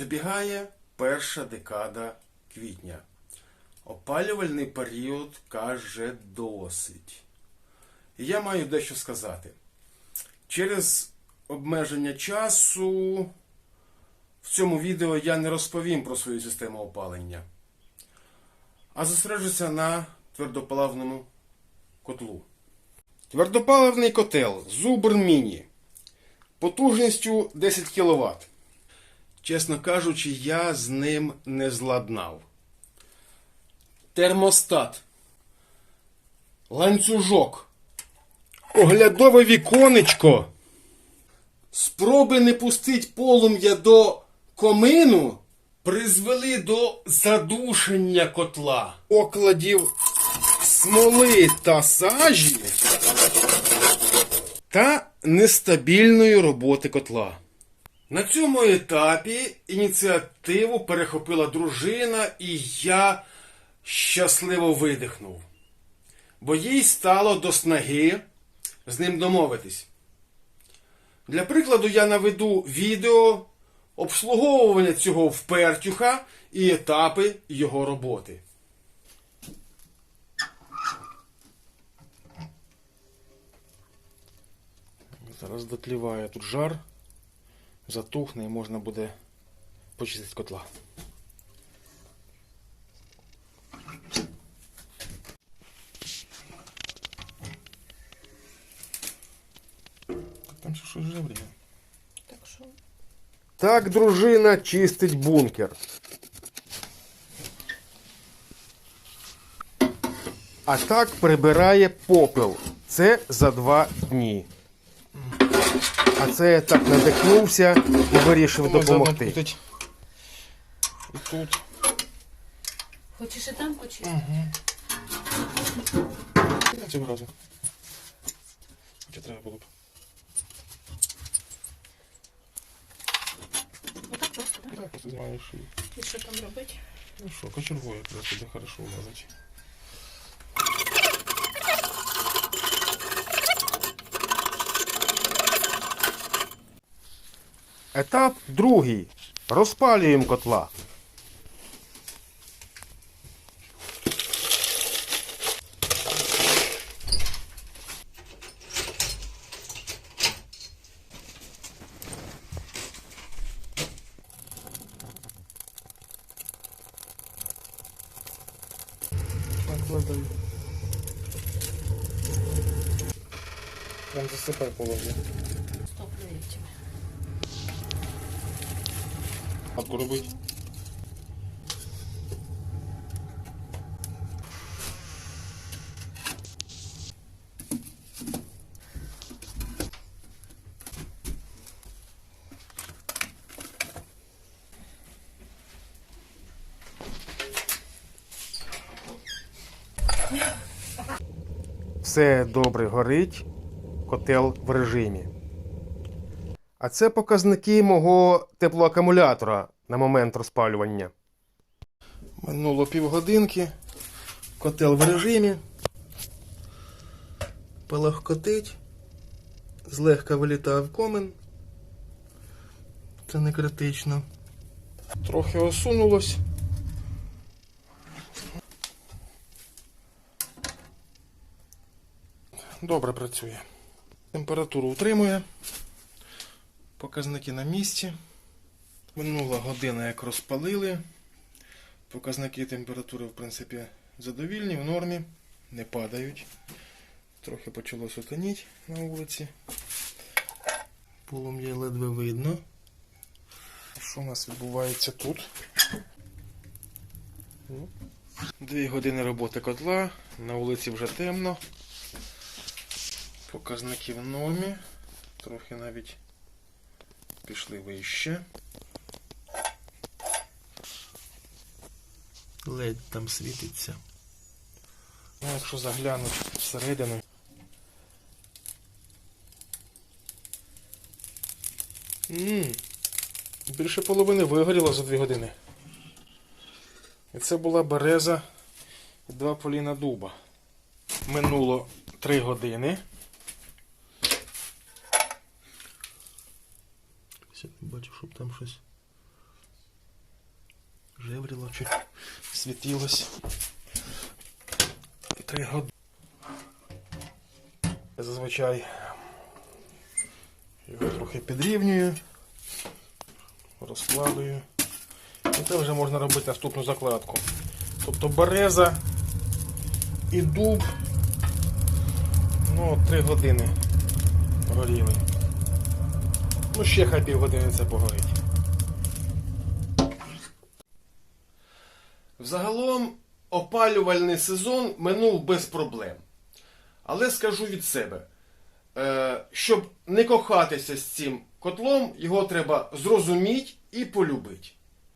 Добігає перша декада квітня. Опалювальний період каже досить. І я маю дещо сказати. Через обмеження часу в цьому відео я не розповім про свою систему опалення, а зосереджуся на твердопаливному котлу. Твердопаливний котел Зубр Міні потужністю 10 кВт. Чесно кажучи, я з ним не зладнав. Термостат, ланцюжок, оглядове віконечко. Спроби не пустить полум'я до комину призвели до задушення котла. Окладів смоли та сажі та нестабільної роботи котла. На цьому етапі ініціативу перехопила дружина, і я щасливо видихнув, бо їй стало до снаги з ним домовитись. Для прикладу, я наведу відео обслуговування цього впертюха і етапи його роботи. Зараз дотліває тут жар, затухне і можна буде почистити котла. Там щось жевріє. Так що Так дружина чистить бункер. А так прибирає попел. Це за два дні. А це я так надихнувся і вирішив допомогти. І тут. хочеш і там почистити? Цього разу. Хоча треба було б. Отак просто, так? Так, просто знімаєш і. І що там робити? Ну що, кочергою якраз буде хорошо вмазати. Етап другий. Розпалюємо котла. Накладаю. Прям засипай половину. Хатку. Все добре горить, котел в режимі. А це показники мого теплоакумулятора на момент розпалювання. Минуло півгодинки. Котел в режимі. Палахкотить. Злегка вилітає в комен. Це не критично. Трохи осунулось. Добре працює. Температуру утримує. Показники на місці. Минула година, як розпалили. Показники температури, в принципі, задовільні, в нормі, не падають. Трохи почало сутеніть на вулиці. Полум'я ледве видно. Що у нас відбувається тут? Дві години роботи котла, на вулиці вже темно. Показники в нормі. Трохи навіть пішли вище. Ледь там світиться. Ну, якщо заглянути всередину. Ммм, більше половини вигоріло за дві години. І це була береза і два поліна дуба. Минуло три години. Я не бачу, щоб там щось жевріло, чи світилось. Три години. Я зазвичай його трохи підрівнюю, розкладую. І це вже можна робити наступну закладку. Тобто береза і дуб. Ну, три години горіли. Ну, ще хай півгодини це погорить. Взагалом опалювальний сезон минув без проблем. Але скажу від себе, е, щоб не кохатися з цим котлом, його треба зрозуміти і полюбити.